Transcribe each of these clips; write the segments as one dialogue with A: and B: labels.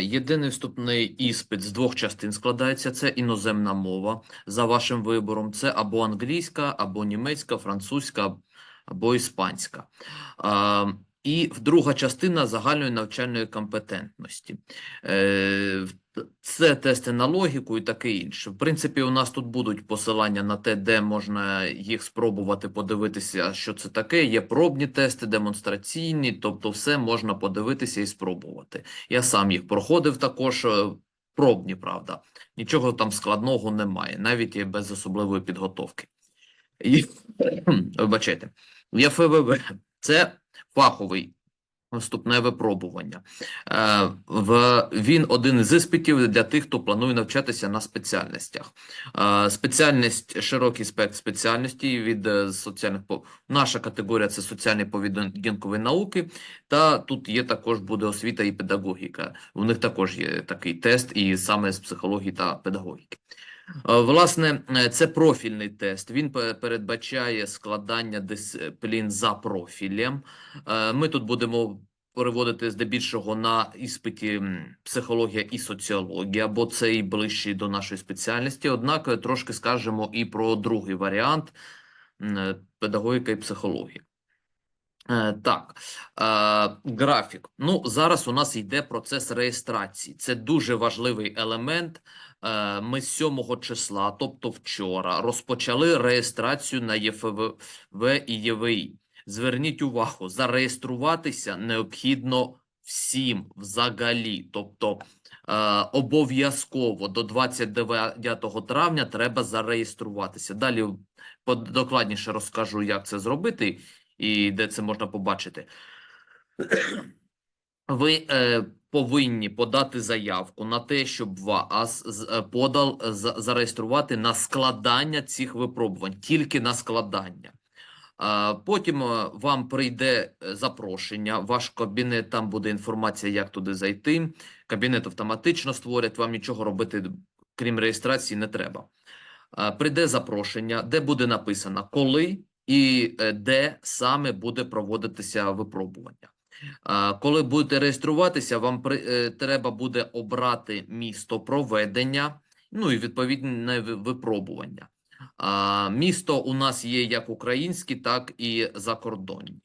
A: Єдиний вступний іспит з двох частин складається. Це іноземна мова за вашим вибором. Це або англійська, або німецька, французька, або іспанська. І друга частина загальної навчальної компетентності. Е, Це тести на логіку і таке інше. В принципі, у нас тут будуть посилання на те, де можна їх спробувати подивитися, що це таке. Є пробні тести, демонстраційні, тобто все можна подивитися і спробувати. Я сам їх проходив також, е, пробні, правда. Нічого там складного немає, навіть без особливої підготовки. І, вибачайте, ЄФВВ – це фаховий вступне випробування. Е, він один із іспитів для тих, хто планує навчатися на спеціальностях. Е, спеціальність, широкий спектр спеціальностей від е, соціальних, наша категорія – це соціальні поведінкові науки, та тут є також буде освіта і педагогіка. У них також є такий тест, і саме з психології та педагогіки. Е, Власне, е, це профільний тест. Він передбачає складання дисциплін за профілем. Е, Ми тут будемо переводити здебільшого на іспиті психологія і соціологія, бо це і ближче до нашої спеціальності. Однак трошки скажемо і про другий варіант педагогіка і психологія. Так, графік. Ну, зараз у нас йде процес реєстрації. Це дуже важливий елемент. Е, Ми з 7 числа, тобто вчора, розпочали реєстрацію на ЄФВ і ЄВІ. Зверніть увагу, зареєструватися необхідно всім взагалі. Тобто е, обов'язково до 29 травня треба зареєструватися. Далі докладніше розкажу, як це зробити і де це можна побачити. Ви е, повинні подати заявку на те, щоб вас е, подал зареєструвати на складання цих випробувань, тільки на складання. Потім е, вам прийде е, запрошення, ваш кабінет, там буде інформація, як туди зайти. Кабінет автоматично створять, вам нічого робити, крім реєстрації, не треба. Е, Прийде запрошення, де буде написано, коли і е, де саме буде проводитися випробування. Коли будете реєструватися, вам е, треба буде обрати місто проведення, ну і відповідне випробування. Місто у нас є як українські, так і закордонні.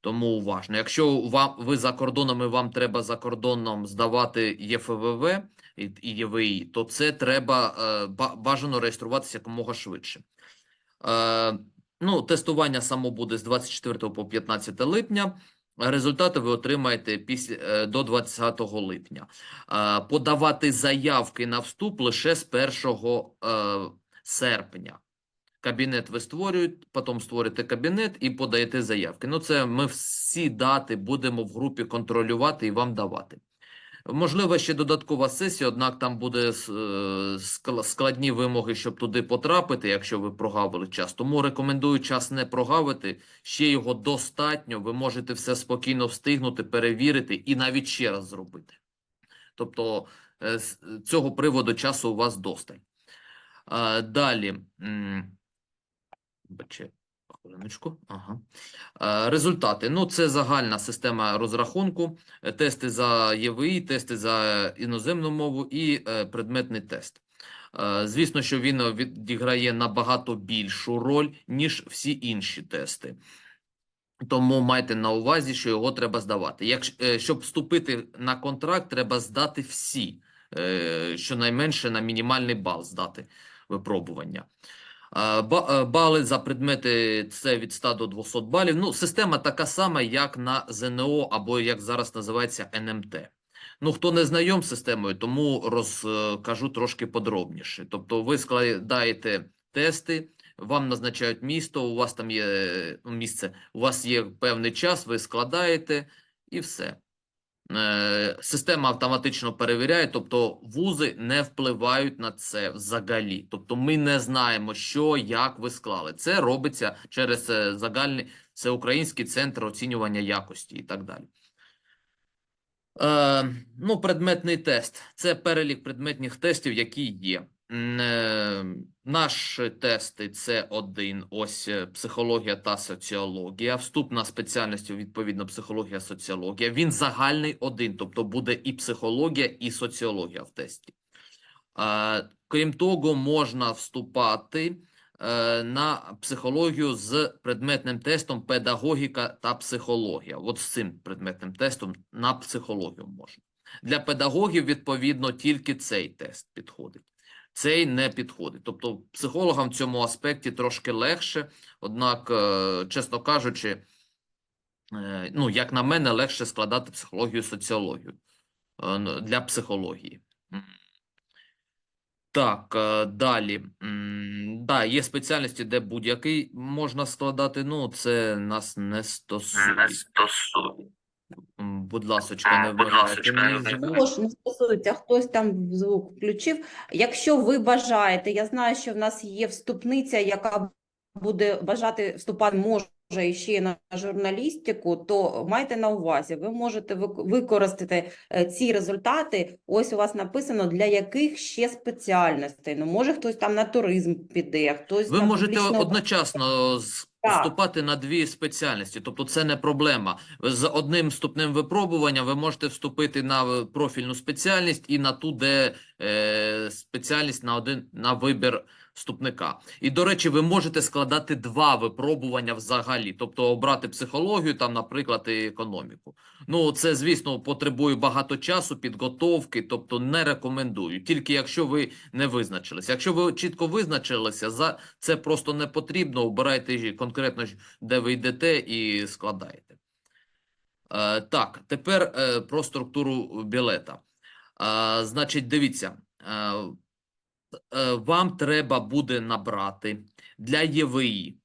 A: Тому уважно. Якщо вам ви за кордоном і вам треба за кордоном здавати ЄФВВ і, і ЄВІ, то це треба е, бажано реєструватися якомога швидше. Е, ну, тестування само буде з 24 по 15 липня. Результати ви отримаєте після е, до 20 липня. Подавати заявки на вступ лише з 1 е, серпня. Кабінет ви створюєте, потім створюєте кабінет і подаєте заявки. Ну, це ми всі дати будемо в групі контролювати і вам давати. Можливо, ще додаткова сесія, однак там буде е, скла- складні вимоги, щоб туди потрапити, якщо ви прогавили час. Тому рекомендую час не прогавити, ще його достатньо, ви можете все спокійно встигнути, перевірити і навіть ще раз зробити. Тобто е, з цього приводу часу у вас досталь. Далі. м, Бачи, хвилиночку. Ага. Е, Результати. Ну, це загальна система розрахунку, е, тести за ЄВІ, тести за іноземну мову і е, предметний тест. Звісно, що він відіграє набагато більшу роль, ніж всі інші тести. Тому майте на увазі, що його треба здавати. Е, щоб вступити на контракт, треба здати всі, щонайменше на мінімальний бал здати випробування. Е, Бали за предмети це від 100 до 200 балів. Ну, система така сама, як на ЗНО, або як зараз називається НМТ. Ну, хто не знайом з системою, тому розкажу трошки подробніше. Тобто, ви складаєте тести, вам назначають місто, у вас там є е, місце, у вас є певний час, ви складаєте і все. Е, Система автоматично перевіряє, тобто вузи не впливають на це взагалі. Тобто ми не знаємо, що, як ви склали. Це робиться через е, загальний всеукраїнський центр оцінювання якості і так далі. Е, ну, предметний тест – це перелік предметних тестів, які є. Е, наші тести це один, ось е, психологія та соціологія. Вступна спеціальність, відповідно, психологія, соціологія. Він загальний один, тобто буде і психологія, і соціологія в тесті. Крім того, можна вступати е, на психологію з предметним тестом педагогіка та психологія. От з цим предметним тестом на психологію можна. Для педагогів, відповідно, тільки цей тест підходить. Цей не підходить. Тобто психологам в цьому аспекті трошки легше, однак, е, чесно кажучи, е, ну, як на мене, легше складати психологію і соціологію е, для психології. Так, далі. Да, є спеціальності, де будь-який можна складати. Ну, це нас не ласочка, не
B: Будь ласочка, не
A: звук.
C: Також не стосується, хтось там звук включив. Якщо ви бажаєте, я знаю, що в нас є вступниця, яка буде бажати вступати, може і ще на журналістику, то майте на увазі, ви можете використати е, ці результати. Ось у вас написано, для яких ще спеціальностей. Ну, може хтось там на туризм піде, хтось
A: Ви
C: на
A: можете
C: публічне
A: одночасно з-. Вступати на дві спеціальності, тобто це не проблема. З одним вступним випробуванням ви можете вступити на профільну спеціальність і на ту, де е, спеціальність на один на вибір вступника. І, до речі, ви можете складати два випробування взагалі, тобто обрати психологію, там, наприклад, і економіку. Ну, це, звісно, потребує багато часу, підготовки, тобто не рекомендую. Тільки якщо ви не визначилися. Якщо ви чітко визначилися, за це просто не потрібно. Обирайте конкретно, де ви йдете, і складаєте. Е, так, тепер е, про структуру білета. Е, значить, дивіться, е, вам треба буде набрати для ЄВІ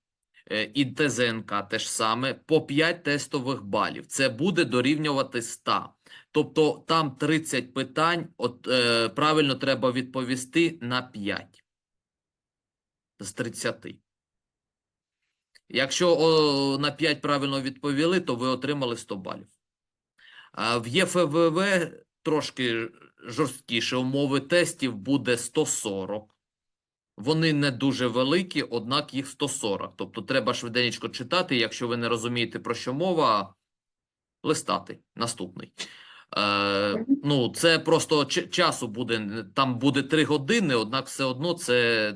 A: е, і ТЗНК теж саме по 5 тестових балів. Це буде дорівнювати 100. Тобто там 30 питань, от е, правильно треба відповісти на 5 з 30. Якщо о, на 5 правильно відповіли, то ви отримали 100 балів. А в ЄФВВ трошки жорсткіше умови тестів буде 140. Вони не дуже великі, однак їх 140. Тобто треба швиденько читати, якщо ви не розумієте, про що мова, листати. Наступний. Е, ну, це просто часу буде, там буде 3 години, однак все одно це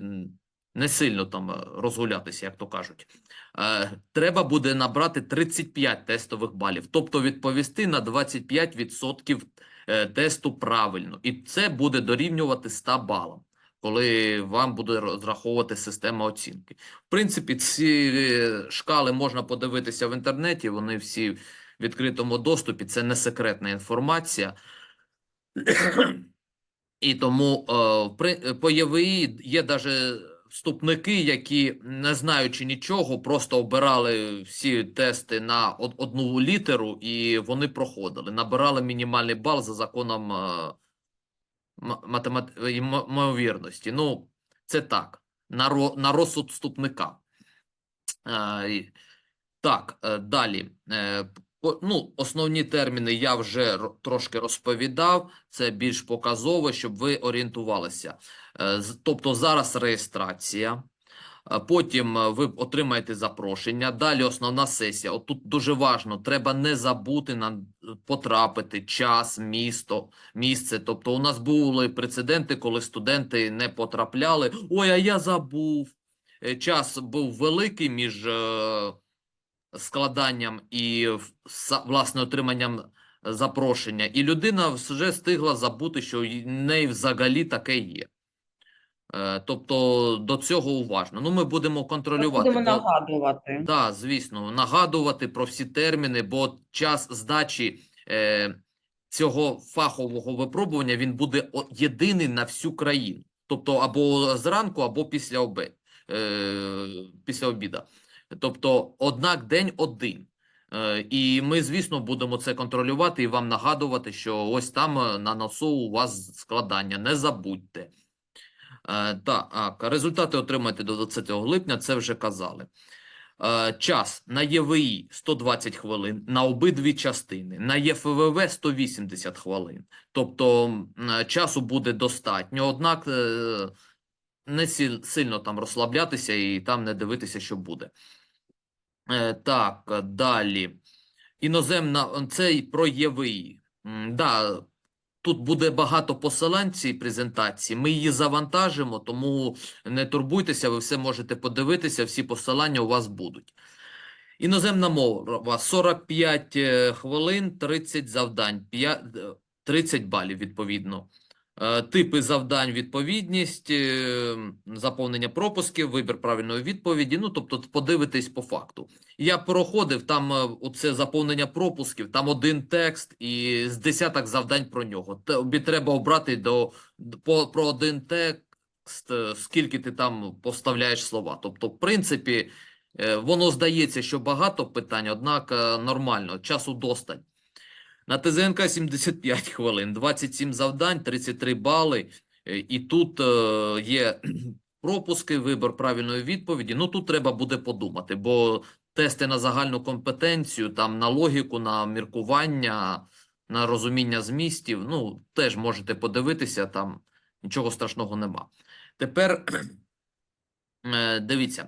A: не сильно там розгулятися, як то кажуть. Е, треба буде набрати 35 тестових балів, тобто відповісти на 25% е, тесту правильно. І це буде дорівнювати 100 балам, коли вам буде розраховувати система оцінки. В принципі, ці е, шкали можна подивитися в інтернеті, вони всі в відкритому доступі, це не секретна інформація. І тому е, при- по ЄВІ є даже вступники, які, не знаючи нічого, просто обирали всі тести на одну літеру, і вони проходили. Набирали мінімальний бал за законом е, математ... ймовірності. Ну, це так, на, ро... на розсуд вступника. Е, так, е, далі. Е, Ну, основні терміни я вже трошки розповідав. Це більш показово, щоб ви орієнтувалися. Е, Тобто зараз реєстрація, потім е, ви отримаєте запрошення. Далі основна сесія. От тут дуже важно, треба не забути на потрапити час, місто, місце. Тобто, у нас були прецеденти, коли студенти не потрапляли. Ой, а я забув. Е, Час був великий між е, складанням і власне отриманням запрошення, і людина вже встигла забути, що в неї взагалі таке є. Е, Тобто до цього уважно. Ну, ми будемо контролювати.
C: Будемо нагадувати.
A: Да, звісно, нагадувати про всі терміни, бо час здачі е, цього фахового випробування він буде єдиний на всю країну. Тобто або зранку, або після обед, е, після обіда. Тобто, однак день один. Е, і ми, звісно, будемо це контролювати і вам нагадувати, що ось там е, на носу у вас складання. Не забудьте. Е, так, результати отримаєте до 20 липня, це вже казали. Час на ЄВІ 120 хвилин, на обидві частини, на ЄФВВ 180 хвилин. Тобто часу буде достатньо, однак не сильно там розслаблятися і там не дивитися, що буде. Е, так, е, далі. Іноземна, це і про ЄВІ. Да, тут буде багато посилань цій презентації. Ми її завантажимо, тому не турбуйтеся, ви все можете подивитися, всі посилання у вас будуть. Іноземна мова 45 е, хвилин, 30 завдань, 30 балів відповідно. Е, Типи завдань, відповідність, е, заповнення пропусків, вибір правильної відповіді. Ну, тобто, подивитись по факту. Я проходив там е, оце заповнення пропусків, там один текст і з десяток завдань про нього. Тобі треба обрати до, по, про один текст, скільки ти там поставляєш слова. Тобто, в принципі, воно здається, що багато питань, однак нормально, часу достань. На ТЗНК 75 хвилин, 27 завдань, 33 бали. Е, І тут е, є пропуски, вибір правильної відповіді. Ну тут треба буде подумати, бо тести на загальну компетенцію, там на логіку, на міркування, на розуміння змістів. Ну теж можете подивитися, там нічого страшного нема. Тепер е, дивіться.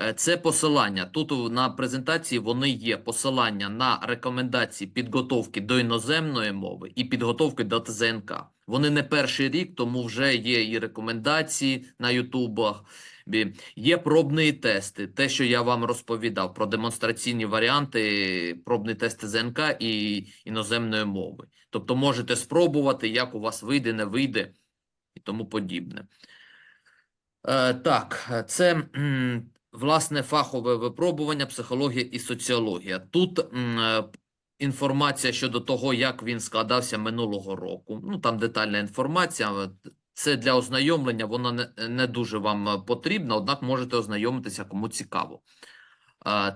A: Е, Це посилання. Тут на презентації вони є посилання на рекомендації підготовки до іноземної мови і підготовки до ТЗНК. Вони не перший рік, тому вже є і рекомендації на Ютубах, є пробні тести. Те, що я вам розповідав про демонстраційні варіанти, пробний тест ТЗНК і іноземної мови. Тобто можете спробувати, як у вас вийде, не вийде і тому подібне. Е, так, е, це власне фахове випробування, психологія і соціологія. Тут е, інформація щодо того, як він складався минулого року. Ну там детальна інформація. Це для ознайомлення, воно не, не дуже вам потрібно, однак можете ознайомитися, кому цікаво.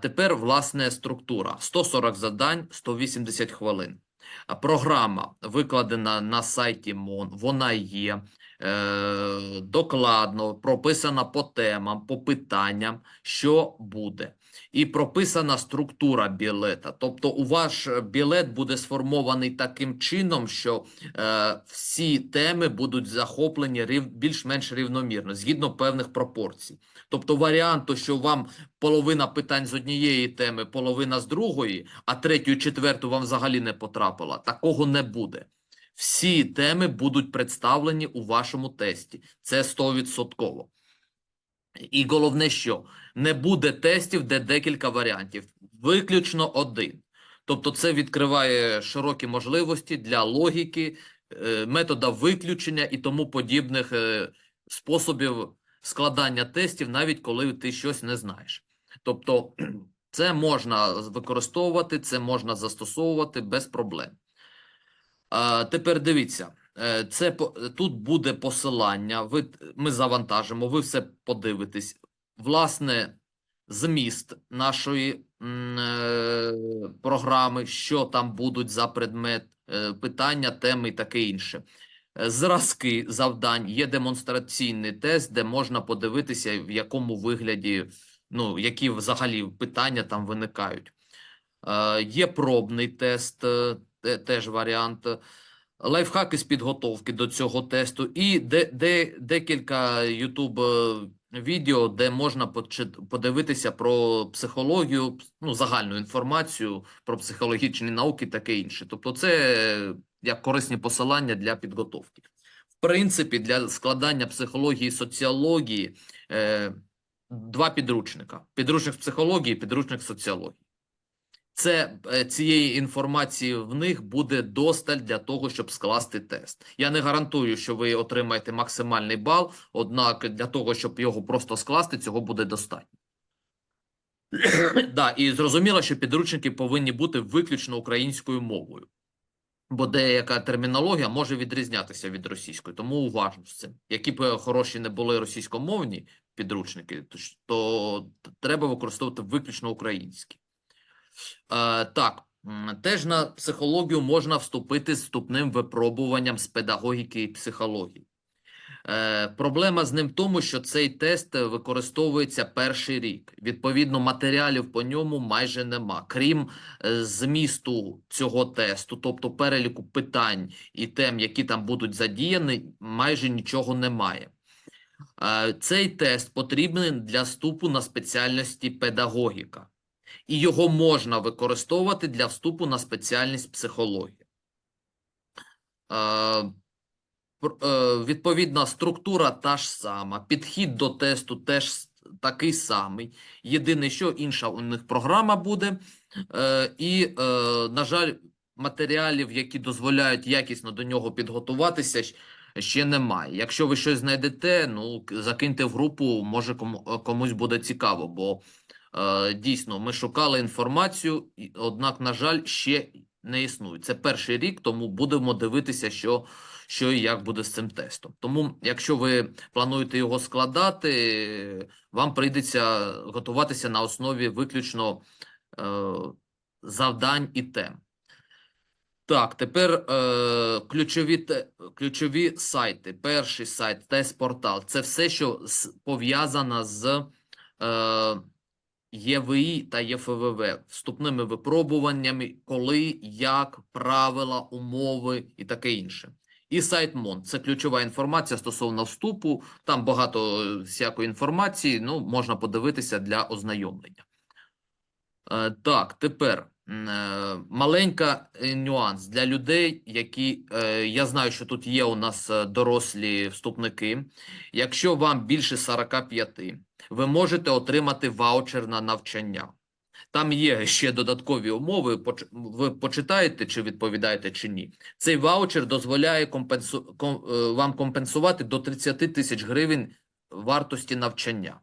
A: Тепер, власне, структура. 140 завдань, 180 хвилин. Програма викладена на сайті МОН, вона є е, докладно, прописана по темам, по питанням, що буде. І прописана структура білета. Тобто у ваш білет буде сформований таким чином, що е, всі теми будуть захоплені рів, більш-менш рівномірно, згідно певних пропорцій. Тобто варіанту, що вам половина питань з однієї теми, половина з другої, а третю і четверту вам взагалі не потрапила, такого не буде. Всі теми будуть представлені у вашому тесті. Це 100%. І головне, що не буде тестів, де декілька варіантів, виключно один. Тобто це відкриває широкі можливості для логіки, е, метода виключення і тому подібних е, способів складання тестів, навіть коли ти щось не знаєш. Тобто це можна використовувати, це можна застосовувати без проблем. Тепер дивіться, це по- тут буде посилання. Ви ми завантажимо, ви все подивитесь. Власне, зміст нашої е, програми, що там будуть за предмет, е, питання, теми і таке інше. Е, Зразки завдань, є демонстраційний тест, де можна подивитися, в якому вигляді, ну, які взагалі питання там виникають. Е, Є пробний тест, е, теж варіант. Лайфхаки з підготовки до цього тесту і де, де, декілька YouTube е, відео, де можна подивитися про психологію, ну, загальну інформацію про психологічні науки, таке інше. Тобто, це е, як корисні посилання для підготовки. В принципі, для складання психології і соціології е, два підручника: підручник з психології, підручник з соціології. Це е, цієї інформації в них буде досталь для того, щоб скласти тест. Я не гарантую, що ви отримаєте максимальний бал, однак для того, щоб його просто скласти, цього буде достатньо. да, і зрозуміло, що підручники повинні бути виключно українською мовою, бо деяка термінологія може відрізнятися від російської, тому уважно з цим. Які б хороші не були російськомовні підручники, то, то треба використовувати виключно українські. Е, так, теж на психологію можна вступити з вступним випробуванням з педагогіки і психології. Е, проблема з ним в тому, що цей тест використовується перший рік. Відповідно, матеріалів по ньому майже нема. Крім е, змісту цього тесту, тобто переліку питань і тем, які там будуть задіяні, майже нічого немає. Цей тест потрібен для вступу на спеціальності педагогіка, і його можна використовувати для вступу на спеціальність психологія. Е, е, Відповідна структура та ж сама, підхід до тесту теж такий самий. Єдине, що інша у них програма буде, е, і, на жаль, матеріалів, які дозволяють якісно до нього підготуватися, ще немає. Якщо ви щось знайдете, ну закиньте в групу, може кому, комусь буде цікаво, бо дійсно ми шукали інформацію, однак, на жаль, ще не існує. Це перший рік, тому будемо дивитися, що, що і як буде з цим тестом. Тому, якщо ви плануєте його складати, вам прийдеться готуватися на основі виключно е, завдань і тем. Так, тепер е, ключові, ключові сайти. Перший сайт, тест-портал. Це все, що пов'язано з е, ЄВІ та ЄФВВ, вступними випробуваннями, коли, як, правила, умови і таке інше. І сайт МОН – це ключова інформація стосовно вступу. Там багато е, всякої інформації, ну, можна подивитися для ознайомлення. Е, Так, тепер е, маленька е, нюанс для людей, які е, я знаю, що тут є у нас е, дорослі вступники. Якщо вам більше 45, ви можете отримати ваучер на навчання. Там є ще додаткові умови. Ви почитаєте, чи відповідаєте, чи ні. Цей ваучер дозволяє компенсу... ком- е, вам компенсувати до 30 тисяч гривень вартості навчання.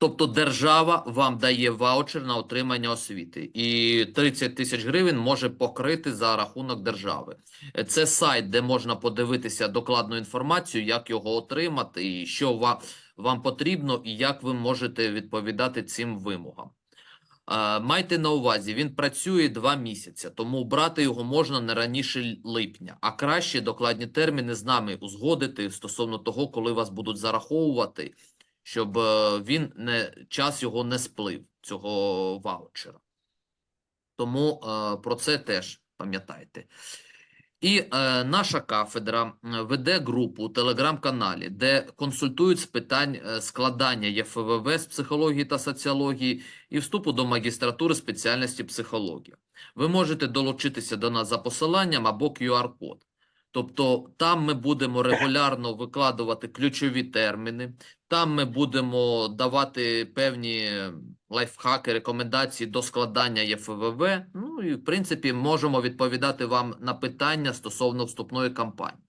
A: Тобто держава вам дає ваучер на отримання освіти, і 30 тисяч гривень може покрити за рахунок держави. Це сайт, де можна подивитися докладну інформацію, як його отримати, і що вам, вам потрібно, і як ви можете відповідати цим вимогам. Е, Майте на увазі, він працює два місяці, тому брати його можна не раніше липня, а краще докладні терміни з нами узгодити стосовно того, коли вас будуть зараховувати, щоб е, він не час його не сплив, цього ваучера. Тому е, про це теж пам'ятайте. І е, наша кафедра веде групу у телеграм-каналі, де консультують з питань е, складання ЄФВВ з психології та соціології і вступу до магістратури спеціальності психологія. Ви можете долучитися до нас за посиланням або QR-код. Тобто там ми будемо регулярно викладувати ключові терміни, там ми будемо давати певні лайфхаки, рекомендації до складання ЄФВВ. Ну і в принципі можемо відповідати вам на питання стосовно вступної кампанії.